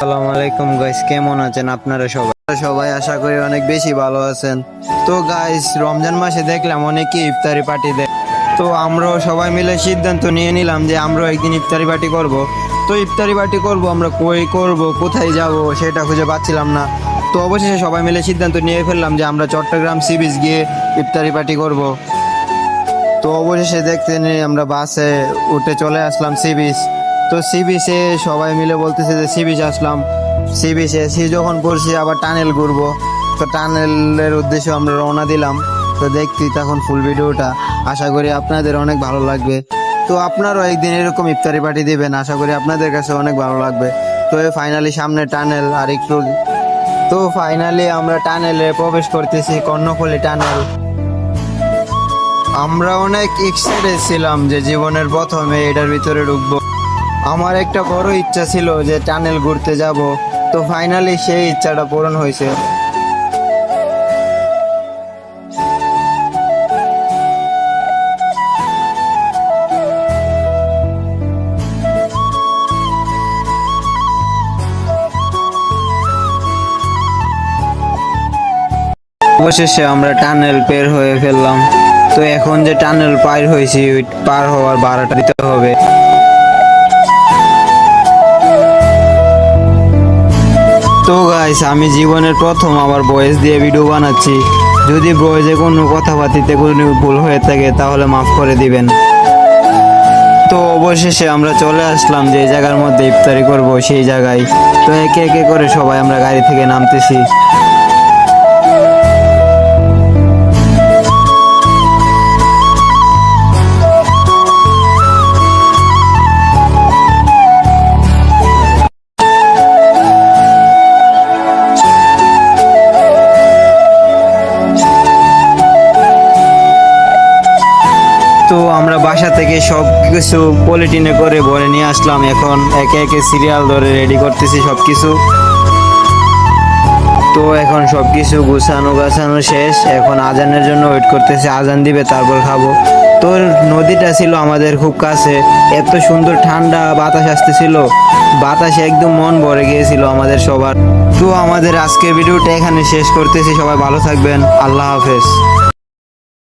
আসসালামু আলাইকুম গাইস কেমন আছেন আপনারা সবাই? সবাই আশা করি অনেক বেশি ভালো আছেন। তো গাইস রমজান মাসে দেখলাম অনেকে ইফতারি পার্টি দেয়। তো আমরাও সবাই মিলে সিদ্ধান্ত নিয়ে নিলাম যে আমরাও একদিন ইফতারি পার্টি করব। তো ইফতারি পার্টি করব, আমরা কই করব, কোথায় যাব সেটা খুঁজে পাচ্ছিলাম না। তো অবশেষে সবাই মিলে সিদ্ধান্ত নিয়ে ফেললাম যে আমরা চট্টগ্রাম সি বিচ গিয়ে ইফতারি পার্টি করব। তো অবশেষে দেখতে নিয়ে আমরা বাসে উঠে চলে আসলাম সি বিচ তো সি বিচে সবাই মিলে বলতেছে যে সি বিচ আসলাম। সি বিচে সি যখন পড়ছি আবার টানেল ঘুরবো। তো টানেলের উদ্দেশ্যে আমরা রওনা দিলাম। তো দেখছি তখন ফুল ভিডিওটা। আশা করি আপনাদের অনেক ভালো লাগবে। তো আপনারাও একদিন এরকম ইফতারি পার্টি দিবেন। আশা করি আপনাদের কাছে অনেক ভালো লাগবে। তো ফাইনালি সামনে টানেল আর একটু তো ফাইনালি আমরা টানেলে প্রবেশ করতেছি কর্ণফুলি টানেল। আমরা অনেক এক্সাইটেড ছিলাম যে জীবনের প্রথমে এটার ভিতরে ঢুকবো। আমার একটা বড় ইচ্ছা ছিল যে টানেল ঘুরতে যাব, তো ফাইনালি সেই ইচ্ছাটা পূরণ হয়েছে। অবশেষে আমরা টানেল পের হয়ে ফেললাম। তো এখন যে টানেল পার হয়েছি পার হওয়ার ভাড়াটা দিতে হবে। তো গাইস আমি জীবনের প্রথম আমার বয়েস দিয়ে ভিডিও বানাচ্ছি। যদি বয়েসে কোনো কথাবার্তিতে কোনো ভুল হয়ে থাকে, তাহলে মাফ করে দিবেন। তো অবশেষে আমরা চলে আসলাম, যে জায়গার মধ্যে ইফতারি করব, সেই জায়গায়। তো একে একে করে সবাই আমরা গাড়ি থেকে নামতেছি। তো আমরা বাসা থেকে সব কিছু পলিটিনে করে ভরে নিয়ে আসলাম। এখন একে একে সিরিয়াল ধরে রেডি করতেছি সব কিছু তো এখন সব কিছু গুছানো গাছানো শেষ। এখন আজানের জন্য ওয়েট করতেছি। আজান দিবে, তারপর খাব। তো নদীটা ছিল আমাদের খুব কাছে। এত সুন্দর ঠান্ডা বাতাস আসতেছিল। বাতাসে একদম মন ভরে গিয়েছিল আমাদের সবার। তো আমাদের আজকের ভিডিওটা এখানে শেষ করতেছি। সবাই ভালো থাকবেন। আল্লাহ হাফেজ।